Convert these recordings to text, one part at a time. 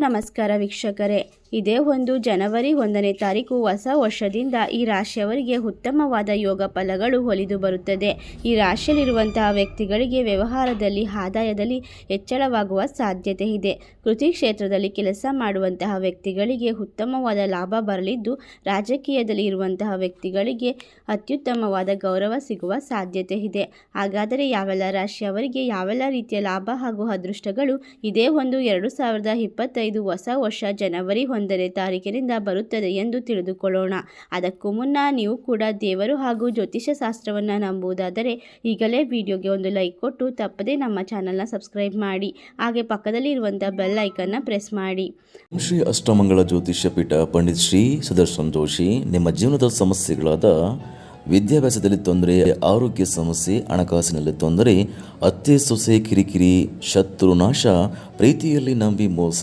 ನಮಸ್ಕಾರ ವೀಕ್ಷಕರೇ. ಇದೇ ಒಂದು ಜನವರಿ ಒಂದನೇ ತಾರೀಕು ಹೊಸ ವರ್ಷದಿಂದ ಈ ರಾಶಿಯವರಿಗೆ ಉತ್ತಮವಾದ ಯೋಗ ಫಲಗಳು ಒಲಿದು ಬರುತ್ತದೆ. ಈ ರಾಶಿಯಲ್ಲಿರುವಂತಹ ವ್ಯಕ್ತಿಗಳಿಗೆ ವ್ಯವಹಾರದಲ್ಲಿ, ಆದಾಯದಲ್ಲಿ ಹೆಚ್ಚಳವಾಗುವ ಸಾಧ್ಯತೆ ಇದೆ. ಕೃಷಿ ಕ್ಷೇತ್ರದಲ್ಲಿ ಕೆಲಸ ಮಾಡುವಂತಹ ವ್ಯಕ್ತಿಗಳಿಗೆ ಉತ್ತಮವಾದ ಲಾಭ ಬರಲಿದ್ದು, ರಾಜಕೀಯದಲ್ಲಿ ಇರುವಂತಹ ವ್ಯಕ್ತಿಗಳಿಗೆ ಅತ್ಯುತ್ತಮವಾದ ಗೌರವ ಸಿಗುವ ಸಾಧ್ಯತೆ ಇದೆ. ಹಾಗಾದರೆ ಯಾವೆಲ್ಲ ರಾಶಿಯವರಿಗೆ ಯಾವೆಲ್ಲ ರೀತಿಯ ಲಾಭ ಹಾಗೂ ಅದೃಷ್ಟಗಳು? ಇದೇ ಒಂದು ಎರಡು ಸಾವಿರದ ಇಪ್ಪತ್ತೈದು ಹೊಸ ವರ್ಷ ಜನವರಿ ಒಂದನೇ ತಾರೀಕಿನಿಂದ ಬರುತ್ತದೆ ಎಂದು ತಿಳಿದುಕೊಳ್ಳೋಣ. ಅದಕ್ಕೂ ಮುನ್ನ ನೀವು ಕೂಡ ದೇವರು ಹಾಗೂ ಜ್ಯೋತಿಷ್ಯ ಶಾಸ್ತ್ರವನ್ನು ನಂಬುವುದಾದರೆ ಈಗಲೇ ವಿಡಿಯೋಗೆ ಒಂದು ಲೈಕ್ ಕೊಟ್ಟು ತಪ್ಪದೇ ನಮ್ಮ ಚಾನಲ್ನ ಸಬ್ಸ್ಕ್ರೈಬ್ ಮಾಡಿ. ಹಾಗೆ ಪಕ್ಕದಲ್ಲಿ ಇರುವಂಥ ಬೆಲ್ ಐಕನ್ನ ಪ್ರೆಸ್ ಮಾಡಿ. ಶ್ರೀ ಅಷ್ಟಮಂಗಳ ಜ್ಯೋತಿಷ್ಯ ಪೀಠ ಪಂಡಿತ್ ಶ್ರೀ ಸುದರ್ಶನ್ ಜೋಶಿ, ನಿಮ್ಮ ಜೀವನದ ಸಮಸ್ಯೆಗಳಾದ ವಿದ್ಯಾಭ್ಯಾಸದಲ್ಲಿ ತೊಂದರೆ, ಆರೋಗ್ಯ ಸಮಸ್ಯೆ, ಹಣಕಾಸಿನಲ್ಲಿ ತೊಂದರೆ, ಅತ್ತೆ ಸೊಸೆ ಕಿರಿಕಿರಿ, ಶತ್ರು ನಾಶ, ಪ್ರೀತಿಯಲ್ಲಿ ನಂಬಿ ಮೋಸ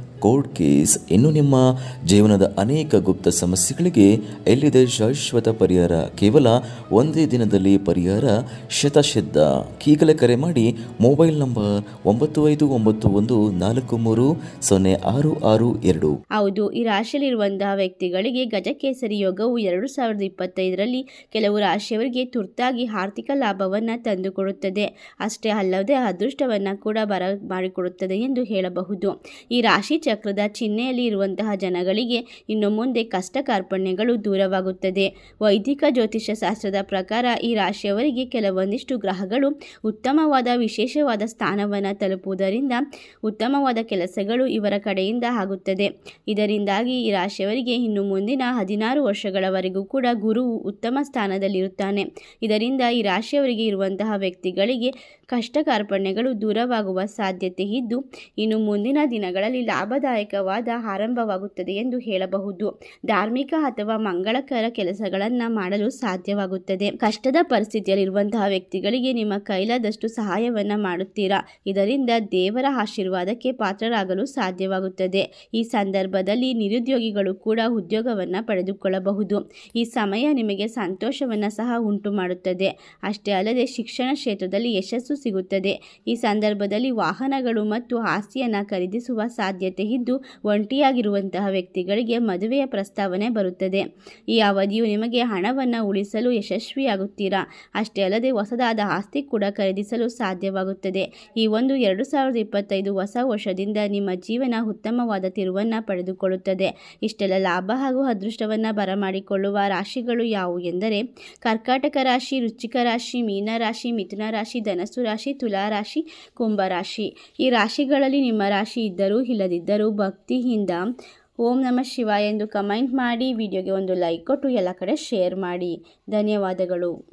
ಕೋರ್ಟ್ ಕೇಸ್ ಇನ್ನು ನಿಮ್ಮ ಜೀವನದ ಅನೇಕ ಗುಪ್ತ ಸಮಸ್ಯೆಗಳಿಗೆ ಎಲ್ಲಿದೆ ಶಾಶ್ವತ ಪರಿಹಾರ? ಕೇವಲ ಒಂದೇ ದಿನದಲ್ಲಿ ಪರಿಹಾರ? ಶತಸಿದ್ಧ ಈಗಲೇ ಕರೆ ಮಾಡಿ ಮೊಬೈಲ್ ನಂಬರ್ ಒಂಬತ್ತು ಐದು ಒಂಬತ್ತು ಒಂದು ನಾಲ್ಕು ಮೂರು ಸೊನ್ನೆ ಆರು ಆರು ಎರಡು. ಹೌದು, ಈ ರಾಶಿಯಲ್ಲಿರುವಂತಹ ವ್ಯಕ್ತಿಗಳಿಗೆ ಗಜಕೇಸರಿ ಯೋಗವು ಎರಡು ಸಾವಿರದ ಇಪ್ಪತ್ತೈದರಲ್ಲಿ ಕೆಲವು ರಾಶಿಯವರಿಗೆ ತುರ್ತಾಗಿ ಆರ್ಥಿಕ ಲಾಭವನ್ನು ತಂದುಕೊಡುತ್ತದೆ. ಅಷ್ಟೇ ಅಲ್ಲದೆ ಅದೃಷ್ಟವನ್ನು ಕೂಡ ಬರ ಮಾಡಿಕೊಡುತ್ತದೆ ಎಂದು ಹೇಳಬಹುದು. ಈ ರಾಶಿ ಚಕ್ರದ ಚಿಹ್ನೆಯಲ್ಲಿ ಇರುವಂತಹ ಜನಗಳಿಗೆ ಇನ್ನು ಮುಂದೆ ಕಷ್ಟ ಕಾರ್ಪಣ್ಯಗಳು ದೂರವಾಗುತ್ತದೆ. ವೈದಿಕ ಜ್ಯೋತಿಷ್ಯ ಶಾಸ್ತ್ರದ ಪ್ರಕಾರ ಈ ರಾಶಿಯವರಿಗೆ ಕೆಲವೊಂದಿಷ್ಟು ಗ್ರಹಗಳು ಉತ್ತಮವಾದ ವಿಶೇಷವಾದ ಸ್ಥಾನವನ್ನು ತಲುಪುವುದರಿಂದ ಉತ್ತಮವಾದ ಕೆಲಸಗಳು ಇವರ ಕಡೆಯಿಂದ ಆಗುತ್ತದೆ. ಇದರಿಂದಾಗಿ ಈ ರಾಶಿಯವರಿಗೆ ಇನ್ನು ಮುಂದಿನ ಹದಿನಾರು ವರ್ಷಗಳವರೆಗೂ ಕೂಡ ಗುರುವು ಉತ್ತಮ ಸ್ಥಾನದಲ್ಲಿರುತ್ತಾನೆ. ಇದರಿಂದ ಈ ರಾಶಿಯವರಿಗೆ ಇರುವಂತಹ ವ್ಯಕ್ತಿಗಳಿಗೆ ಕಷ್ಟ ಕಾರ್ಪಣ್ಯಗಳು ದೂರವಾಗುವ ಸಾಧ್ಯತೆ ಇದ್ದು, ಇನ್ನು ಮುಂದಿನ ದಿನಗಳಲ್ಲಿ ಲಾಭದಾಯಕವಾದ ಆರಂಭವಾಗುತ್ತದೆ ಎಂದು ಹೇಳಬಹುದು. ಧಾರ್ಮಿಕ ಅಥವಾ ಮಂಗಳಕರ ಕೆಲಸಗಳನ್ನು ಮಾಡಲು ಸಾಧ್ಯವಾಗುತ್ತದೆ. ಕಷ್ಟದ ಪರಿಸ್ಥಿತಿಯಲ್ಲಿರುವಂತಹ ವ್ಯಕ್ತಿಗಳಿಗೆ ನಿಮ್ಮ ಕೈಲಾದಷ್ಟು ಸಹಾಯವನ್ನು ಮಾಡುತ್ತೀರಾ? ಇದರಿಂದ ದೇವರ ಆಶೀರ್ವಾದಕ್ಕೆ ಪಾತ್ರರಾಗಲು ಸಾಧ್ಯವಾಗುತ್ತದೆ. ಈ ಸಂದರ್ಭದಲ್ಲಿ ನಿರುದ್ಯೋಗಿಗಳು ಕೂಡ ಉದ್ಯೋಗವನ್ನು ಪಡೆದುಕೊಳ್ಳಬಹುದು. ಈ ಸಮಯ ನಿಮಗೆ ಸಂತೋಷವನ್ನು ಸಹ ಉಂಟು ಮಾಡುತ್ತದೆ ಅಷ್ಟೇ ಅಲ್ಲದೆ ಶಿಕ್ಷಣ ಕ್ಷೇತ್ರದಲ್ಲಿ ಯಶಸ್ಸು ಸಿಗುತ್ತದೆ. ಈ ಸಂದರ್ಭದಲ್ಲಿ ವಾಹನಗಳು ಮತ್ತು ಆಸ್ತಿಯನ್ನು ಖರೀದಿಸುವ ಸಾಧ್ಯತೆ ಇದ್ದು ಒಂಟಿಯಾಗಿರುವಂತಹ ವ್ಯಕ್ತಿಗಳಿಗೆ ಮದುವೆಯ ಪ್ರಸ್ತಾವನೆ ಬರುತ್ತದೆ. ಈ ಅವಧಿಯು ನಿಮಗೆ ಹಣವನ್ನು ಉಳಿಸಲು ಯಶಸ್ವಿಯಾಗುತ್ತೀರಾ? ಅಷ್ಟೇ ಅಲ್ಲದೆ ಹೊಸದಾದ ಆಸ್ತಿ ಕೂಡ ಖರೀದಿಸಲು ಸಾಧ್ಯವಾಗುತ್ತದೆ. ಈ ಒಂದು ಎರಡು ಸಾವಿರದ ಇಪ್ಪತ್ತೈದು ಹೊಸ ವರ್ಷದಿಂದ ನಿಮ್ಮ ಜೀವನ ಉತ್ತಮವಾದ ತಿರುವನ್ನು ಪಡೆದುಕೊಳ್ಳುತ್ತದೆ. ಇಷ್ಟೆಲ್ಲ ಲಾಭ ಹಾಗೂ ಅದೃಷ್ಟವನ್ನು ಬರಮಾಡಿಕೊಳ್ಳುವ ರಾಶಿಗಳು ಯಾವುವು ಎಂದರೆ, ಕರ್ಕಾಟಕ ರಾಶಿ ರುಚಿಕ ರಾಶಿ, ಮೀನ ರಾಶಿ, ಮಿಥುನ ರಾಶಿ, ಧನಸ್ಸು ರಾಶಿ, ತುಲಾ ರಾಶಿ, ಕುಂಭ ರಾಶಿ. ಈ ರಾಶಿಗಳಲ್ಲಿ ನಿಮ್ಮ ರಾಶಿ ಇದ್ದರೂ ಇಲ್ಲದಿದ್ದರೂ ಭಕ್ತಿಯಿಂದ ಓಂ ನಮಃ ಶಿವ ಎಂದು ಕಮೆಂಟ್ ಮಾಡಿ, ವಿಡಿಯೋಗೆ ಒಂದು ಲೈಕ್ ಕೊಟ್ಟು ಎಲ್ಲ ಕಡೆ ಶೇರ್ ಮಾಡಿ. ಧನ್ಯವಾದಗಳು.